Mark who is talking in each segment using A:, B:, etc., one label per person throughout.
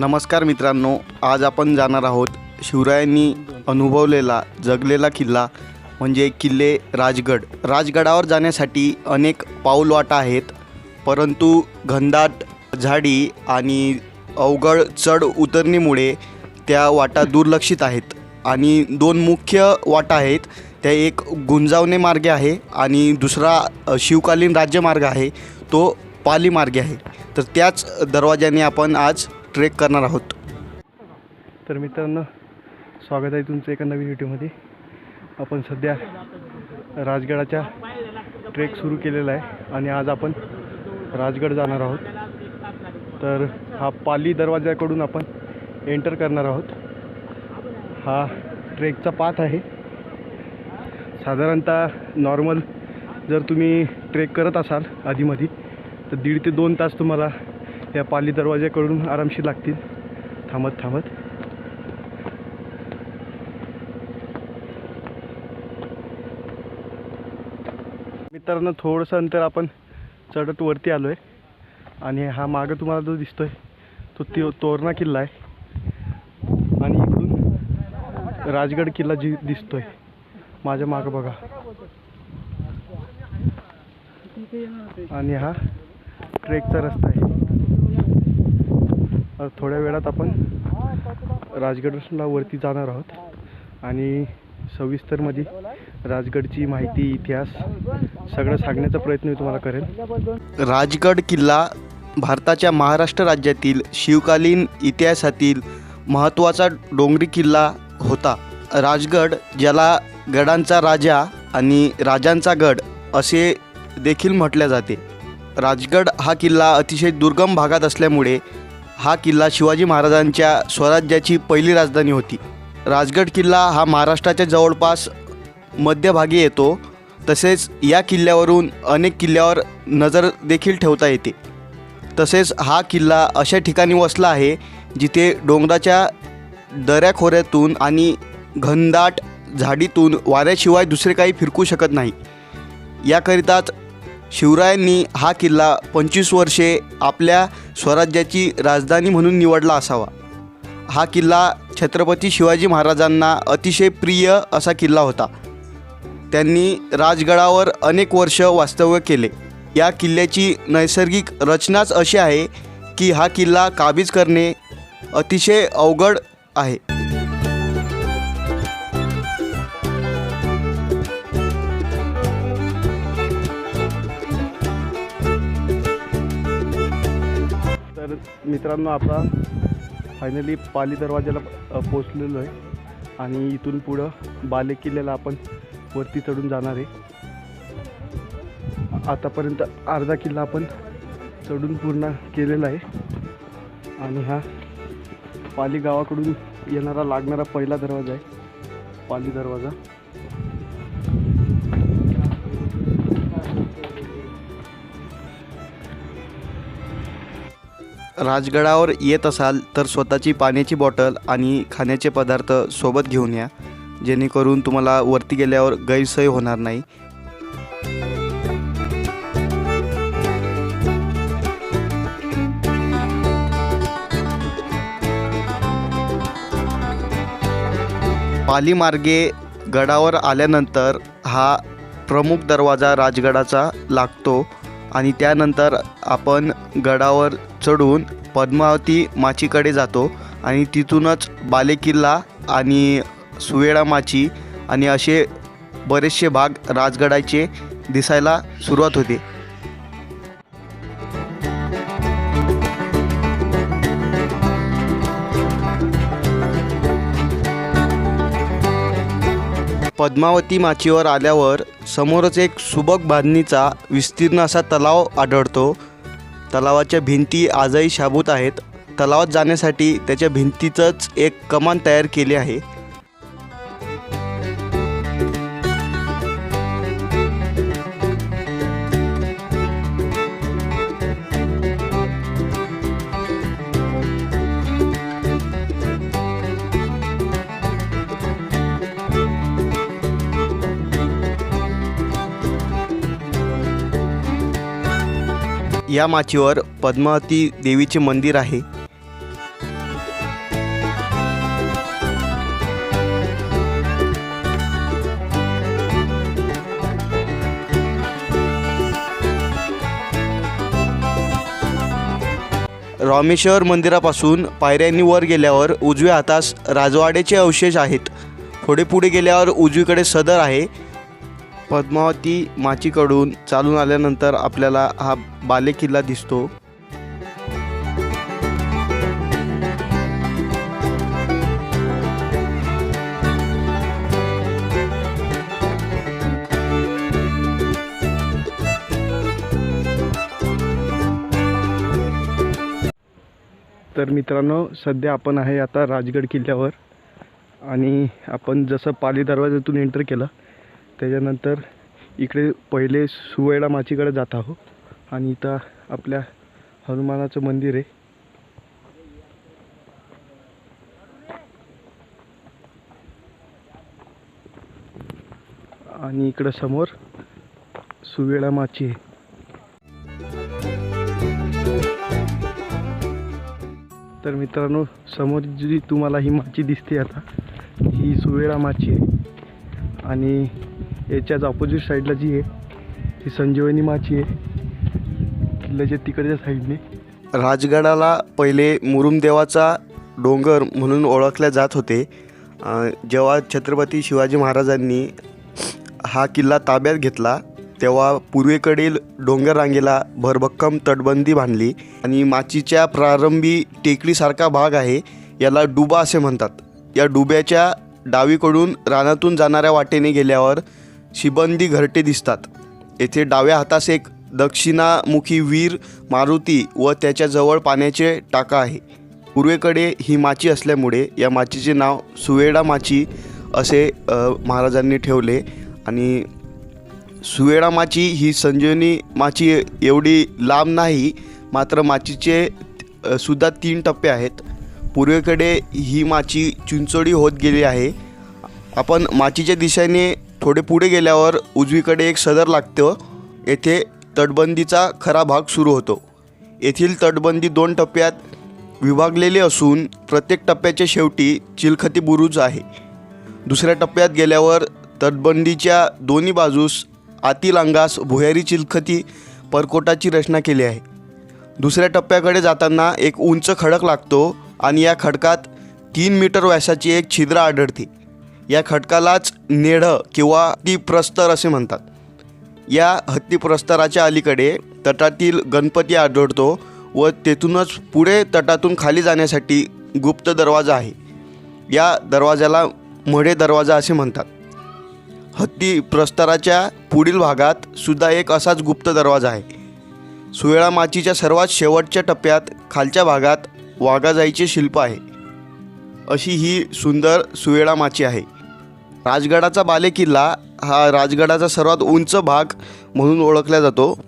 A: नमस्कार मित्रांनो आज आपण जाणार आहोत शिवरायांनी अनुभवलेला जगलेला किल्ला म्हणजे किल्ले राजगड. राजगडावर जाण्यासाठी अनेक पाऊलवाटा आहेत परंतु घनदाट झाडी आणि अवघड चढ उतरणीमुळे त्या वाटा दुर्लक्षित आहेत. आणि दोन मुख्य वाटा आहेत त्या एक गुंजावणे मार्गे आहे आणि दुसरा शिवकालीन राज्यमार्ग आहे तो पाली मार्गे आहे. तर त्याच दरवाज्याने आपण आज ट्रेक करणार आहोत.
B: तर मित्रांनो स्वागत आहे तुमचं एका नवीन व्हिडिओमध्ये. आपण सध्या राजगडाच्या ट्रेक सुरू केलेला आहे आणि आज आपण राजगड जाणार आहोत. तर हा पाली दरवाजाकडून आपण एंटर करणार आहोत. हा ट्रेकचा पाथ आहे. साधारणतः नॉर्मल जर तुम्ही ट्रेक करत असाल आधीमध्ये तर दीड ते दोन तास तुम्हाला या पाली दरवाज्याकडून आरामशीर लागतील. थांबत थांबत. मित्रांनो थोडंसं अंतर आपण चढत वरती आलो आहे आणि हा मागं तुम्हाला जो दिसतो आहे तो ति तोरणा किल्ला आहे. आणि इकडून राजगड किल्ला जी दिसतो आहे माझ्या मागं बघा. आणि हा ट्रेकचा रस्ता आहे. थोड्या वेळात आपण राजगडला वरती जाणार आहोत. आणि सविस्तरमध्ये राजगडची माहिती इतिहास सगळं सांगण्याचा प्रयत्न मी तुम्हाला करेन.
A: राजगड किल्ला भारताच्या महाराष्ट्र राज्यातील शिवकालीन इतिहासातील महत्त्वाचा डोंगरी किल्ला होता. राजगड ज्याला गडांचा राजा आणि राजांचा गड असे देखील म्हटले जाते. राजगड हा किल्ला अतिशय दुर्गम भागात असल्यामुळे हा किल्ला शिवाजी महाराजांच्या स्वराज्याची पहिली राजधानी होती. राजगड किल्ला हा महाराष्ट्राच्या जवळपास मध्यभागी येतो. तसेच या किल्ल्यावरून अनेक किल्ल्यावर नजर देखील ठेवता येते. तसेच हा किल्ला अशा ठिकाणी वसला आहे जिथे डोंगराच्या दऱ्याखोऱ्यातून आणि घनदाट झाडीतून वाऱ्याशिवाय दुसरे काही फिरकू शकत नाही. याकरिताच शिवरायांनी हा किल्ला पंचवीस वर्षे आपल्या स्वराज्याची राजधानी म्हणून निवडला असावा. हा किल्ला छत्रपती शिवाजी महाराजांना अतिशय प्रिय असा किल्ला होता. त्यांनी राजगडावर अनेक वर्ष वास्तव्य केले. या किल्ल्याची नैसर्गिक रचनाच अशी आहे की हा किल्ला काबीज करणे अतिशय अवघड आहे.
B: मित्रांनो आता फायनली पाली दरवाजाला पोचलेलो आहे. आणि इथून पुढं बाले किल्ल्याला आपण वरती चढून जाणार आहे. आतापर्यंत अर्धा किल्ला आपण चढून पूर्ण केलेला आहे. आणि हा पाली गावाकडून येणारा लागणारा पहिला दरवाजा आहे. पाली दरवाजा.
A: राजगडावर येत असाल तर स्वतःची पाण्याची बॉटल आणि खाण्याचे पदार्थ सोबत घेऊन या. जेणेकरून तुम्हाला वरती गेल्यावर गैरसोय होणार नाही. पालीमार्गे गडावर आल्यानंतर हा प्रमुख दरवाजा राजगडाचा लागतो. आणि त्यानंतर आपण गडावर चढून पद्मावती माचीकडे जातो आणि तिथूनच बालेकिल्ला आणि सुवेळा माची आणि असे बरेचसे भाग राजगडाचे दिसायला सुरुवात होते. पद्मावती माचीवर आल्यावर समोरच एक सुबक बांधणीचा विस्तीर्ण असा तलाव आढळतो. तलावाच्या भिंती आजही शाबूत आहेत. तलावात जाण्यासाठी त्याच्या भिंतीचंच एक कमान तयार केले आहे. या माचीवर पद्मावती देवीचे मंदिर आहे. रामेश्वर मंदिरापासून पायऱ्यांनी वर गेल्यावर उजव्या हातास राजवाड्याचे अवशेष आहेत. थोडे पुढे गेल्यावर उजवीकडे सदर आहे. पद्मावती माचीकडून चालून आल्यानंतर आपल्याला हा बालेकिल्ला दिसतो.
B: तर मित्रांनो सध्या आपण आहे आता राजगड किल्ल्यावर. आणि आपण जसं पाली दरवाजातून एंटर केलं त्याच्यानंतर इकडे पहिले सुवैडा माचीकडे जात आहो आणि इथं आपल्या हनुमानाचं मंदिर आहे. आणि इकडं समोर सुवेळा माची आहे. तर मित्रांनो समोर जी तुम्हाला ही माची दिसते आता ही सुवेळा माची आहे. आणि याच्याच ऑपोजिट साईडला जी आहे ती संजीवनी माची आहे. किल्ल्याच्या तिकडच्या साईडने
A: राजगडाला पहिले मुरुमदेवाचा डोंगर म्हणून ओळखले जात होते. जेव्हा छत्रपती शिवाजी महाराजांनी हा किल्ला ताब्यात घेतला तेव्हा पूर्वेकडील डोंगर रांगेला भरभक्कम तटबंदी बांधली आणि माचीच्या प्रारंभी टेकडीसारखा भाग आहे याला डुबा असे म्हणतात. या डुब्याच्या डावीकडून रानातून जाणाऱ्या वाटेने गेल्यावर शिबंदी घरटे दिसतात. येथे डाव्या हातास एक दक्षिणामुखी वीर मारुती व त्याच्याजवळ पाण्याचे टाका आहे. पूर्वेकडे ही माची असल्यामुळे या माचीचे नाव सुवेडा माची असे महाराजांनी ठेवले आणि सुवेडा माची ही संजीवनी माची एवढी लांब नाही मात्र माचीचे सुद्धा तीन टप्पे आहेत. पूर्वेकडे ही माची चिंचोडी होत गेली आहे. आपण माचीच्या दिशेने थोडे पुढे गेल्यावर उजवीकडे एक सदर लागतं. येथे तटबंदीचा खरा भाग सुरू होतो. येथील तटबंदी दोन टप्प्यात विभागलेली असून प्रत्येक टप्प्याच्या शेवटी चिलखती बुरुज आहे. दुसऱ्या टप्प्यात गेल्यावर तटबंदीच्या दोन्ही बाजूस आतील अंगास भुयारी चिलखती परकोटाची रचना केली आहे. दुसऱ्या टप्प्याकडे जाताना एक उंच खडक लागतो आणि या खडकात तीन मीटर व्यासाची एक छिद्र आढळते. या खटकालाच नेढं किंवा ती प्रस्तर असे म्हणतात. या हत्ती प्रस्तराच्या अलीकडे तटातील गणपती आढळतो व तेथूनच पुढे तटातून खाली जाण्यासाठी गुप्त दरवाजा आहे. या दरवाजाला मढे दरवाजा असे म्हणतात. हत्ती प्रस्तराच्या पुढील भागात सुद्धा एक असाच गुप्त दरवाजा आहे. सुवेळा माचीच्या सर्वात शेवटच्या टप्प्यात खालच्या भागात वाघाजाईचे शिल्प आहे. अशी ही सुंदर सुवेळा माची आहे. राजगडाचा बालेकिल्ला हा राजगडाचा सर्वात उंच भाग म्हणून ओळखला जातो.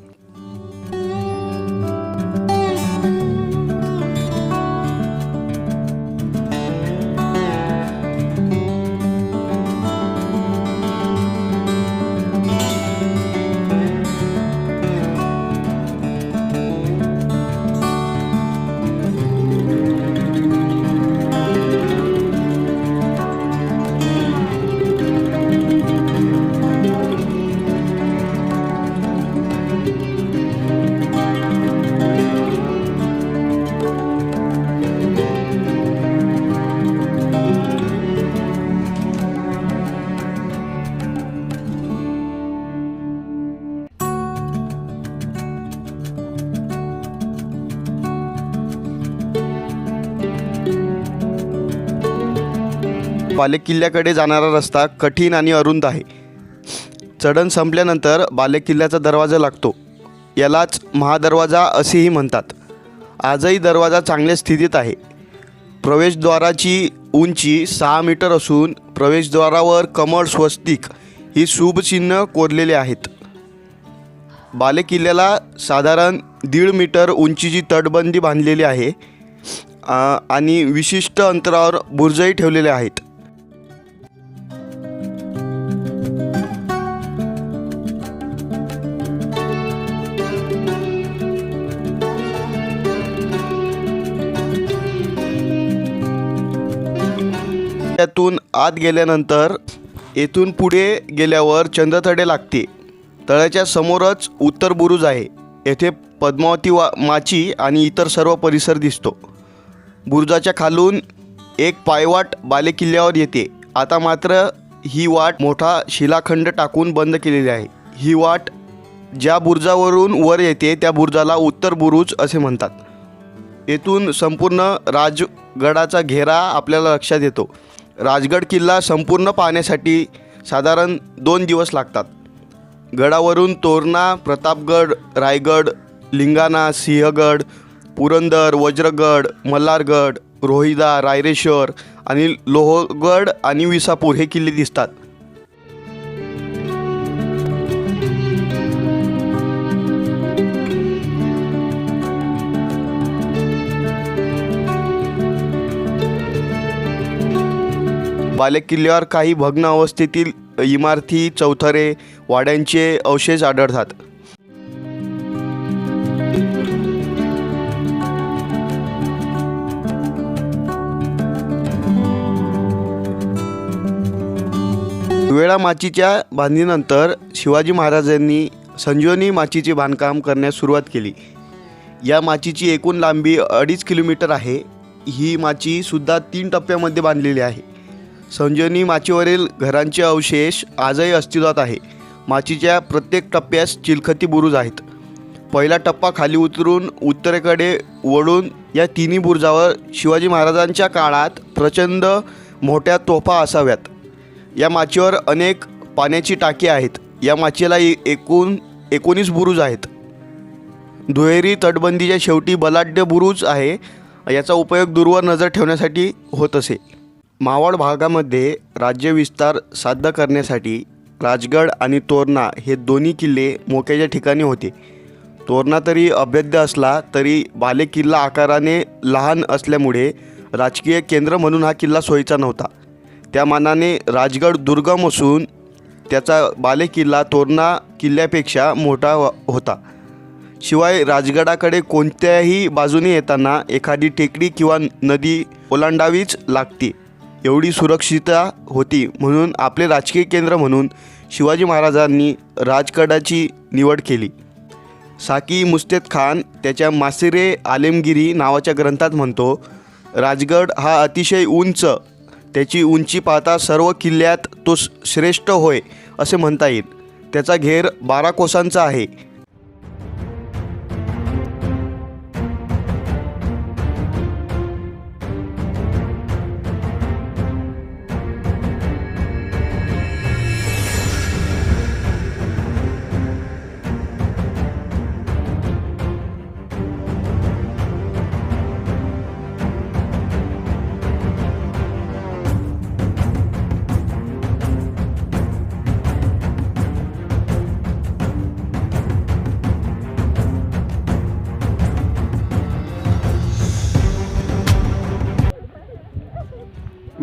A: बालेकिल्ल्याकडे जाणारा रस्ता कठीण आणि अरुंद आहे. चढण संपल्यानंतर बालेकिल्ल्याचा दरवाजा लागतो. यालाच महादरवाजा असेही म्हणतात. आजही दरवाजा चांगल्या स्थितीत आहे. प्रवेशद्वाराची उंची सहा मीटर असून प्रवेशद्वारावर कमळ स्वस्तिक ही शुभचिन्ह कोरलेले आहेत. बालेकिल्ल्याला साधारण दीड मीटर उंचीची तटबंदी बांधलेली आहे आणि विशिष्ट अंतरावर बुर्जही ठेवलेले आहेत. त्यातून आत गेल्यानंतर येथून पुढे गेल्यावर चंद्रथडे लागते. तळ्याच्या समोरच उत्तर बुरुज आहे. येथे पद्मावती वा माची आणि इतर सर्व परिसर दिसतो. बुरुजाच्या खालून एक पायवाट बालेकिल्ल्यावर येते. आता मात्र ही वाट मोठा शिलाखंड टाकून बंद केलेली आहे. ही वाट ज्या बुरुजावरून वर येते त्या बुरुजाला उत्तर बुरुज असे म्हणतात. येथून संपूर्ण राजगडाचा घेरा आपल्याला लक्षात येतो. राजगड किल्ला संपूर्ण पाहण्यासाठी साधारण दोन दिवस लागतात. गडावरून तोरणा प्रतापगड रायगड लिंगाणा सिंहगड पुरंदर वज्रगड मल्हारगड रोहिदा रायरेश्वर आणि लोहगड आणि विसापूर हे किल्ले दिसतात. बालेकिल्ल्यावर काही भग्न अवस्थेतील इमारती चौथरे वाड्यांचे अवशेष आढळतात. वेळा माचीच्या बांधणीनंतर शिवाजी महाराजांनी संजीवनी माचीचे बांधकाम करण्यास सुरुवात केली. या माचीची एकूण लांबी अडीच किलोमीटर आहे. ही माचीसुद्धा तीन टप्प्यामध्ये बांधलेली आहे. संजीवनी माचीवरील घरांचे अवशेष आजही अस्तित्वात आहे. माचीच्या प्रत्येक टप्प्यास चिलखती बुरुज आहेत. पहिला टप्पा खाली उतरून उत्तरेकडे वळून या तिन्ही बुरुजावर शिवाजी महाराजांच्या काळात प्रचंड मोठ्या तोफा असाव्यात. या माचीवर अनेक पाण्याची टाकी आहेत. या माचीला ए- एकूण एकोणीस बुरुज आहेत. दुहेरी तटबंदीच्या शेवटी बलाढ्य बुरुज आहे. याचा उपयोग दूरवर नजर ठेवण्यासाठी होत असे. मावळ भागामध्ये राज्यविस्तार साध्य करण्यासाठी राजगड आणि तोरणा हे दोन्ही किल्ले मोक्याच्या ठिकाणी होते. तोरणा तरी अभेद्य असला तरी बालेकिल्ला आकाराने लहान असल्यामुळे राजकीय केंद्र म्हणून हा किल्ला सोयीचा नव्हता. त्या मानाने राजगड दुर्गम असून त्याचा बालेकिल्ला तोरणा किल्ल्यापेक्षा मोठा हो-, होता. शिवाय राजगडाकडे कोणत्याही बाजूने येताना एखादी टेकडी किंवा नदी ओलांडावीच लागते. एवढी सुरक्षितता होती म्हणून आपले राजकीय केंद्र म्हणून शिवाजी महाराजांनी राजगडाची निवड केली. साकी मुस्तेद खान त्याच्या मासिरे आलेमगिरी नावाच्या ग्रंथात म्हणतो राजगड हा अतिशय उंच त्याची उंची पाहता सर्व किल्ल्यात तो श्रेष्ठ होय असे म्हणता येईल. त्याचा घेर बारा कोसांचा आहे.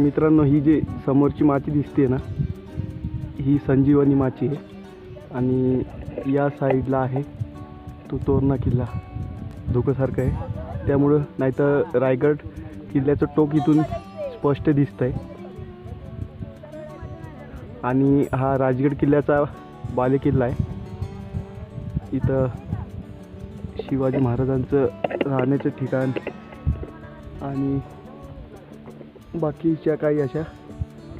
B: मित्रांनो ही जी समोरची माची दिसते ना ही संजीवनी माची आहे. आणि या साईडला आहे तो तोरणा किल्ला. धोकासारखा आहे. त्यामुळं नाहीतर रायगड किल्ल्याचं टोक इथून स्पष्ट दिसतं आहे आणि हा राजगड किल्ल्याचा बालेकिल्ला आहे. इथं शिवाजी महाराजांचं राहण्याचं ठिकाण आणि बाकीच्या काही अशा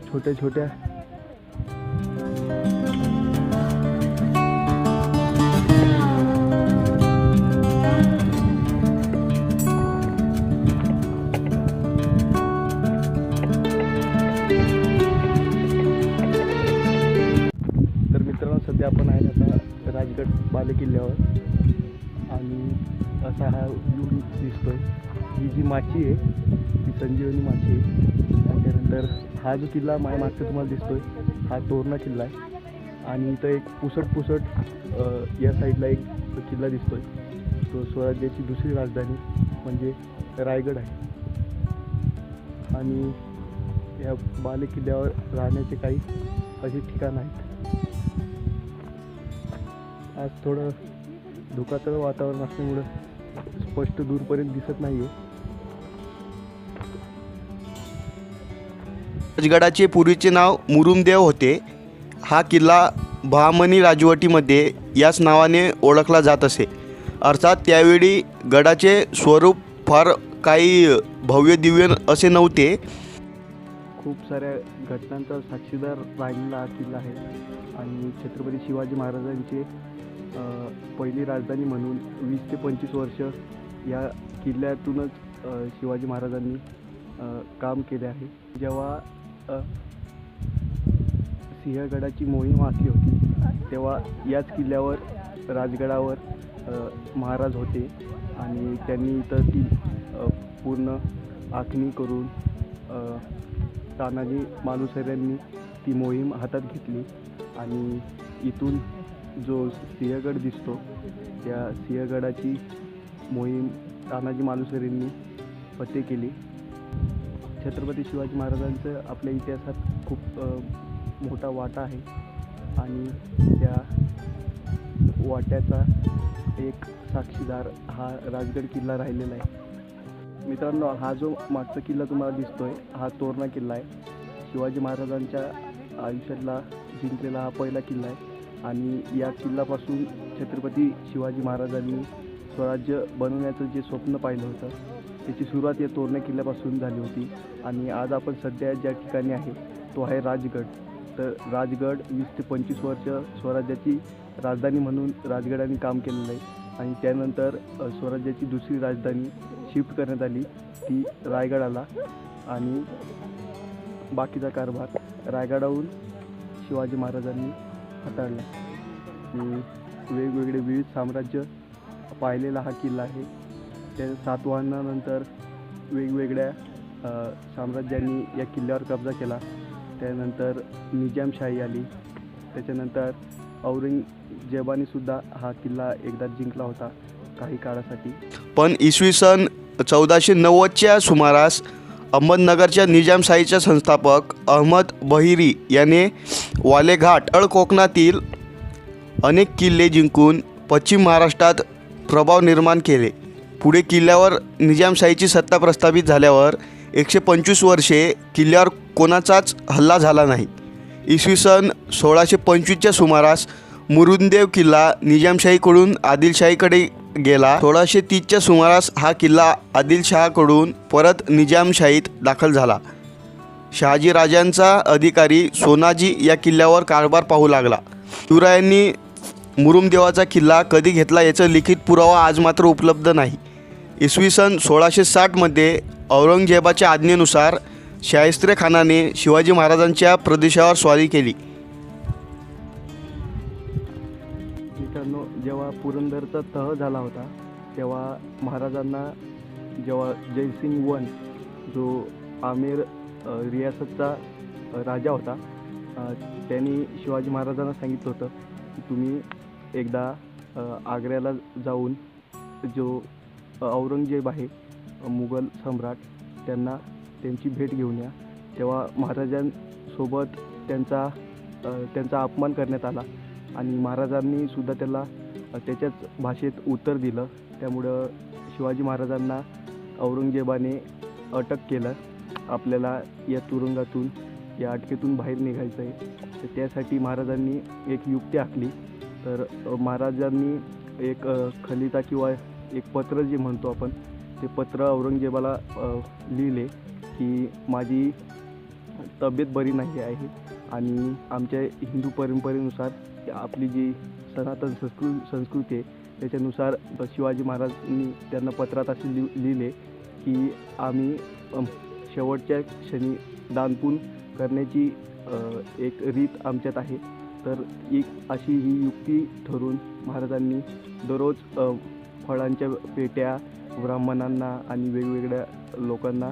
B: छोट्या छोट्या तर मित्रांनो सध्या आपण आहे आता राजगड बालेकिल्ल्यावर. आणि असा हा व्ह्यू दिसतोय. ही जी माची आहे संजीवनी माची त्यानंतर हा जो किल्ला माझ्या मागचा तुम्हाला दिसतोय हा तोरणा किल्ला आहे. आणि इथं एक पुसट पुसट या साईडला एक किल्ला दिसतोय. तो स्वराज्याची दुसरी राजधानी म्हणजे रायगड आहे. आणि या बालेकिल्ल्यावर राहण्याचे काही असे ठिकाण आहेत. आज थोडं धुकाचं वातावरण असल्यामुळं स्पष्ट दूरपर्यंत दिसत नाही आहे
A: राजगडाचे पूर्वीचे नाव मुरुमदेव होते. हा किल्ला बहामनी राजवटीमध्ये याच नावाने ओळखला जात असे. अर्थात त्यावेळी गडाचे स्वरूप फार काही भव्य दिव्य असे नव्हते.
B: खूप साऱ्या घटनांचा साक्षीदार राहिलेला हा किल्ला आहे. आणि छत्रपती शिवाजी महाराजांचे पहिली राजधानी म्हणून वीस ते पंचवीस वर्ष या किल्ल्यातूनच शिवाजी महाराजांनी काम केले आहे. जेव्हा सिंहगडाची मोहीम आखली होती तेव्हा याच किल्ल्यावर राजगडावर महाराज होते आणि त्यांनी इथं ती पूर्ण आखणी करून तानाजी मालुसऱ्यांनी ती मोहीम हातात घेतली आणि इथून जो सिंहगड दिसतो त्या सिंहगडाची मोहीम तानाजी मालुसरेंनी फते केली. छत्रपती शिवाजी महाराजांचं आपल्या इतिहासात खूप मोठा वाटा आहे. आणि त्या वाट्याचा एक साक्षीदार हा राजगड किल्ला राहिलेला आहे. मित्रांनो हा जो मागचा किल्ला तुम्हाला दिसतोय हा तोरणा किल्ला आहे. शिवाजी महाराजांच्या आयुष्यातला जिंकलेला हा पहिला किल्ला आहे. आणि या किल्ल्यापासून छत्रपती शिवाजी महाराजांनी स्वराज्य बनवण्याचं जे स्वप्न पाहिलं होतं त्याची सुरुवात या तोरणा किल्ल्यापासून झाली होती. आणि आज आपण सध्या ज्या ठिकाणी आहे तो आहे राजगड. तर राजगड वीस ते पंचवीस वर्ष स्वराज्याची राजधानी म्हणून राजगडाने काम केलेलं आहे. आणि त्यानंतर स्वराज्याची दुसरी राजधानी शिफ्ट करण्यात आली ती रायगडाला. आणि बाकीचा कारभार रायगडाहून शिवाजी महाराजांनी हाताळला. वेगवेगळे विविध साम्राज्य पाहिलेला हा किल्ला आहे. त्या सातवाहनानंतर वेगवेगळ्या साम्राज्यांनी या किल्ल्यावर कब्जा केला. त्यानंतर निजामशाही आली. त्याच्यानंतर औरंगजेबानेसुद्धा हा किल्ला एकदा जिंकला होता काही काळासाठी.
A: पण इसवी सन चौदाशे नव्वदच्या सुमारास अहमदनगरच्या निजामशाहीचे संस्थापक अहमद बहिरी याने वालेघाट अळ कोकणातील अनेक किल्ले जिंकून पश्चिम महाराष्ट्रात प्रभाव निर्माण केले. पुढे किल्ल्यावर निजामशाहीची सत्ता प्रस्थापित झाल्यावर एकशे पंचवीस वर्षे किल्ल्यावर कोणाचाच हल्ला झाला नाही. इसवी सन सोळाशे पंचवीसच्या सुमारास मुरुंदेव किल्ला निजामशाहीकडून आदिलशाहीकडे गेला. सोळाशे तीसच्या सुमारास हा किल्ला आदिलशहाकडून परत निजामशाहीत दाखल झाला. शहाजी राजांचा अधिकारी सोनाजी या किल्ल्यावर कारभार पाहू लागला. शिवरायांनी मुरुमदेवाचा किल्ला कधी घेतला याचा लिखित पुरावा आज मात्र उपलब्ध नाही. इसवी सन सोळाशे साठमध्ये औरंगजेबाच्या आज्ञेनुसार शाहिस्त्रे खानाने शिवाजी महाराजांच्या प्रदेशावर स्वारी केली.
B: मित्रांनो जेव्हा पुरंदरचा तह झाला होता तेव्हा महाराजांना जेव्हा जयसिंग वन जो आमेर रियासतचा राजा होता त्यांनी शिवाजी महाराजांना सांगितलं होतं की तुम्ही एकदा आग्र्याला जाऊन जो औरंगजेब आहे मुघल सम्राट त्यांना त्यांची भेट घेऊन या. तेव्हा महाराजांसोबत त्यांचा त्यांचा अपमान करण्यात आला आणि महाराजांनी सुद्धा त्याला त्याच्याच भाषेत उत्तर दिलं. त्यामुळं शिवाजी महाराजांना औरंगजेबाने अटक केलं. आपल्याला या तुरुंगातून या अटकेतून बाहेर निघायचं आहे. तर त्यासाठी महाराजांनी एक युक्ती आखली. तर महाराजांनी एक खलिता किंवा एक पत्र जे म्हणतो आपण ते पत्र औरंगजेबाला लिहिले की माझी तब्येत बरी नाही आहे आणि आमच्या हिंदू परंपरेनुसार आपली जी सनातन संस्कृ संस्कृती आहे त्याच्यानुसार शिवाजी महाराजांनी त्यांना पत्रात असे लि लिहिले की आम्ही शेवटच्या क्षणी दानपून करण्याची एक रीत आमच्यात आहे. तर एक अशी ही युक्ती ठरून महाराजांनी दररोज फळांच्या पेट्या ब्राह्मणांना आणि वेगवेगळ्या लोकांना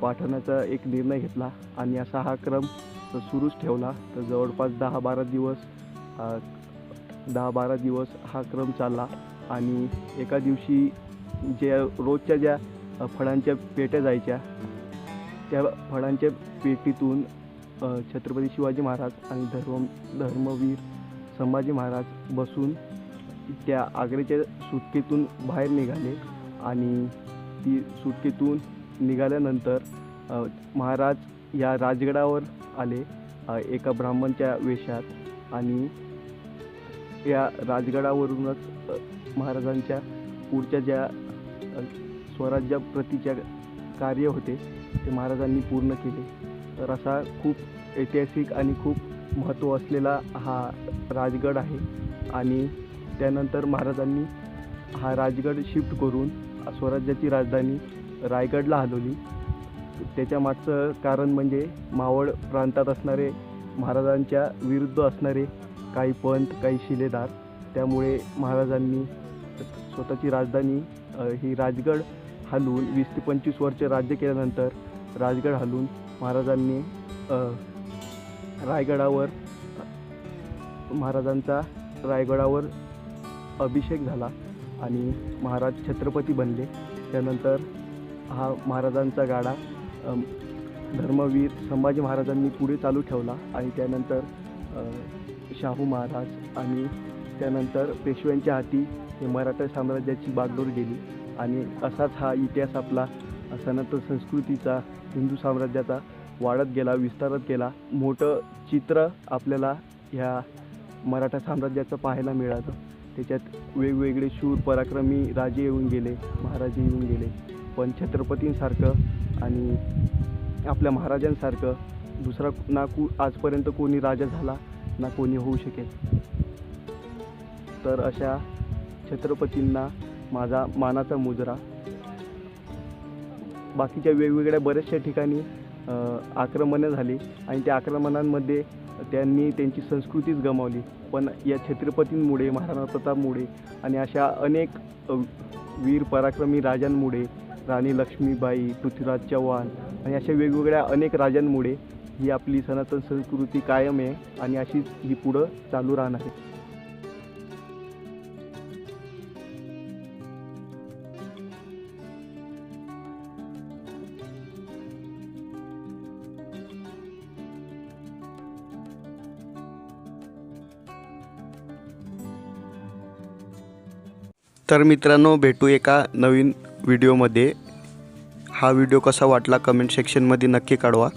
B: पाठवण्याचा एक निर्णय घेतला आणि असा हा क्रम सुरूच ठेवला. तर जवळपास दहा बारा दिवस दहा बारा दिवस हा क्रम चालला आणि एका दिवशी जे रोजच्या ज्या फळांच्या पेट्या जायच्या त्या फळांच्या पेटीतून छत्रपती शिवाजी महाराज आणि धर्म धर्मवीर संभाजी महाराज बसून त्या आग्र्याच्या सुटकेतून बाहेर निघाले आणि ती सुटकेतून निघाल्यानंतर महाराज या राजगडावर आले एका ब्राह्मणच्या वेशात आणि या राजगडावरूनच महाराजांच्या पुढच्या ज्या स्वराज्याप्रतीच्या कार्य होते ते महाराजांनी पूर्ण केले. तर असा खूप ऐतिहासिक आणि खूप महत्त्व असलेला हा राजगड आहे आणि त्यानंतर महाराजांनी हा राजगड शिफ्ट करून स्वराज्याची राजधानी रायगडला हलवली. त्याच्या मागचं कारण म्हणजे मावळ प्रांतात असणारे महाराजांच्या विरुद्ध असणारे काही पंत काही शिलेदार. त्यामुळे महाराजांनी स्वतःची राजधानी ही राजगड हलवून वीस ते पंचवीस वर्ष राज्य केल्यानंतर राजगड हलवून महाराजांनी रायगडावर महाराजांचा रायगडावर अभिषेक झाला आणि महाराज छत्रपती बनले. त्यानंतर हा महाराजांचा गाडा धर्मवीर संभाजी महाराजांनी पुढे चालू ठेवला आणि त्यानंतर शाहू महाराज आणि त्यानंतर पेशव्यांच्या हाती हे मराठा साम्राज्याची बागडोर गेली. आणि असाच हा इतिहास आपला सनातन संस्कृतीचा हिंदू साम्राज्याचा वाढत गेला विस्तारत गेला. मोठं चित्र आपल्याला ह्या मराठा साम्राज्याचं पाहायला मिळालं. त्याच्यात वेगवेगळे शूर पराक्रमी राजे येऊन गेले महाराजे येऊन गेले. पण छत्रपतींसारखं आणि आपल्या महाराजांसारखं दुसरा ना कु आजपर्यंत कोणी राजा झाला ना कोणी होऊ शकेल. तर अशा छत्रपतींना माझा मानाचा मुजरा. बाकीच्या वेगवेगळ्या बऱ्याचशा ठिकाणी आक्रमणं झाली आणि त्या आक्रमणांमध्ये त्यांनी त्यांची संस्कृतीच गमावली. पण या छत्रपतींमुळे महाराणा प्रतापमुळे आणि अशा अनेक वीर पराक्रमी राजांमुळे राणी लक्ष्मीबाई पृथ्वीराज चव्हाण आणि अशा वेगवेगळ्या अनेक राजांमुळे ही आपली सनातन संस्कृती कायम आहे आणि अशीच ही पुढं चालू राहणार आहे.
A: तर मित्रांनो भेटू एका नवीन व्हिडिओमध्ये हा व्हिडिओ कसा वाटला कमेंट सेक्शनमध्ये नक्की कळवा